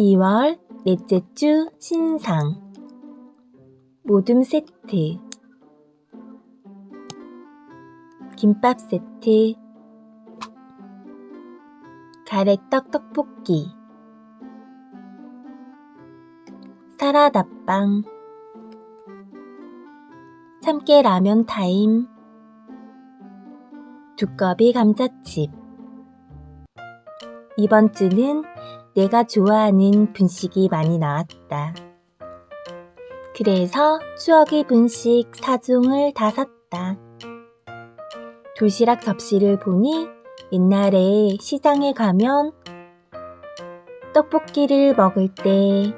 2월 넷째 주 신상. 모둠 세트. 김밥 세트. 가래떡 떡볶이. 사라다빵 참깨 라면 타임. 두꺼비 감자칩. 이번 주는 내가 좋아하는 분식이 많이 나왔다. 그래서 추억의 분식 4종을 다 샀다. 도시락 접시를 보니 옛날에 시장에 가면 떡볶이를 먹을 때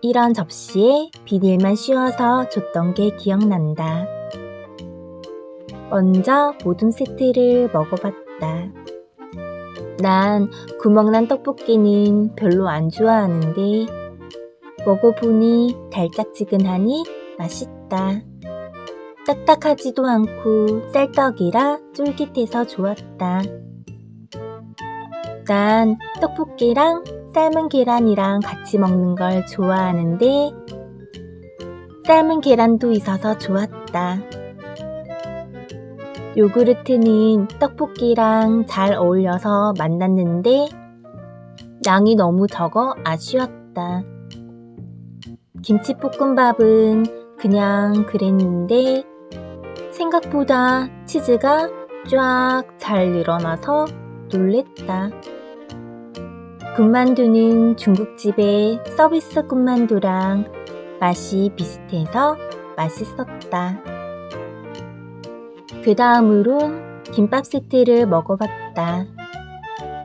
이런 접시에 비닐만 씌워서 줬던 게 기억난다. 먼저 모둠 세트를 먹어봤다. 난 구멍난 떡볶이는 별로 안 좋아하는데 먹어보니 달짝지근하니 맛있다. 딱딱하지도 않고 쌀떡이라 쫄깃해서 좋았다. 난 떡볶이랑 삶은 계란이랑 같이 먹는 걸 좋아하는데 삶은 계란도 있어서 좋았다. 요구르트는 떡볶이랑 잘 어울려서 만났는데 양이 너무 적어 아쉬웠다. 김치볶음밥은 그냥 그랬는데 생각보다 치즈가 쫙 잘 늘어나서 놀랬다. 군만두는 중국집의 서비스 군만두랑 맛이 비슷해서 맛있었다. 그 다음으론 김밥 세트를 먹어봤다.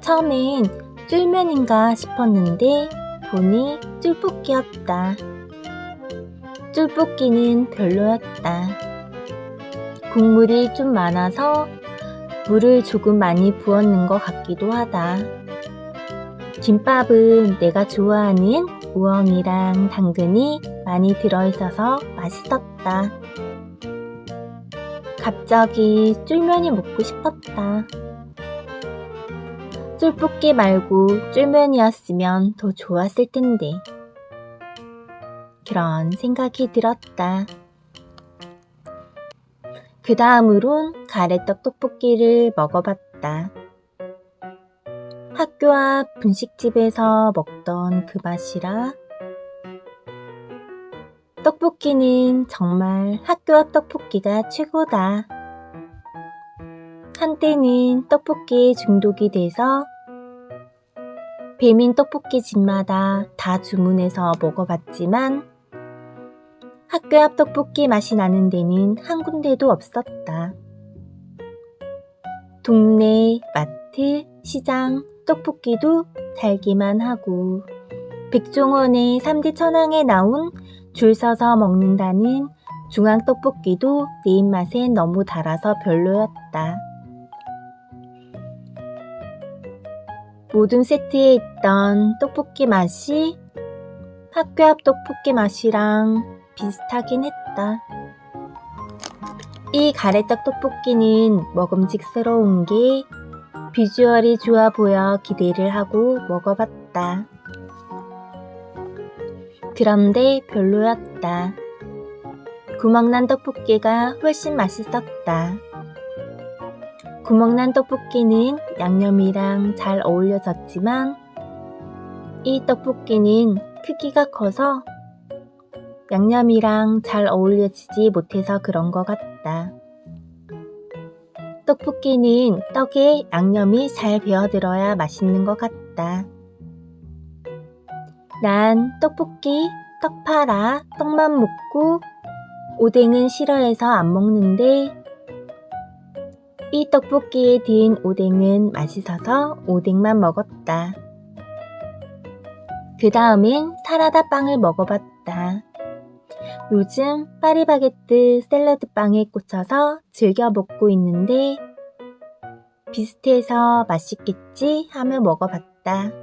처음엔 쫄면인가 싶었는데 보니 쫄볶이였다. 쫄볶이는 별로였다. 국물이 좀 많아서 물을 조금 많이 부었는 것 같기도 하다. 김밥은 내가 좋아하는 우엉이랑 당근이 많이 들어있어서 맛있었다. 갑자기 쫄면이 먹고 싶었다. 쫄볶이 말고 쫄면이었으면 더 좋았을 텐데. 그런 생각이 들었다. 그 다음으론 가래떡 떡볶이를 먹어봤다. 학교 앞 분식집에서 먹던 그 맛이라 떡볶이는 정말 학교 앞 떡볶이가 최고다. 한때는 떡볶이에 중독이 돼서 배민 떡볶이 집마다 다 주문해서 먹어봤지만 학교 앞 떡볶이 맛이 나는 데는 한 군데도 없었다. 동네, 마트, 시장, 떡볶이도 달기만 하고 백종원의 3대 천왕에 나온 줄 서서 먹는다는 중앙 떡볶이도 내 입맛에 너무 달아서 별로였다. 모든 세트에 있던 떡볶이 맛이 학교 앞 떡볶이 맛이랑 비슷하긴 했다. 이 가래떡 떡볶이는 먹음직스러운 게 비주얼이 좋아 보여 기대를 하고 먹어봤다. 그런데 별로였다. 구멍난 떡볶이가 훨씬 맛있었다. 구멍난 떡볶이는 양념이랑 잘 어울려졌지만 이 떡볶이는 크기가 커서 양념이랑 잘 어울려지지 못해서 그런 것 같다. 떡볶이는 떡에 양념이 잘 배어들어야 맛있는 것 같다. 난 떡볶이, 떡 팔아, 떡만 먹고 오뎅은 싫어해서 안 먹는데 이 떡볶이에 든 오뎅은 맛있어서 오뎅만 먹었다. 그 다음엔 사라다 빵을 먹어봤다. 요즘 파리바게뜨 샐러드 빵에 꽂혀서 즐겨 먹고 있는데 비슷해서 맛있겠지 하며 먹어봤다.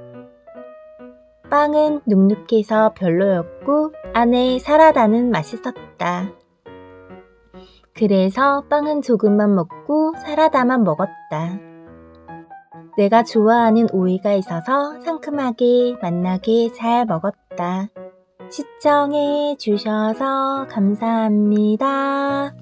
빵은 눅눅해서 별로였고 안에 사라다는 맛있었다. 그래서 빵은 조금만 먹고 사라다만 먹었다. 내가 좋아하는 오이가 있어서 상큼하게 맛나게 잘 먹었다. 시청해 주셔서 감사합니다.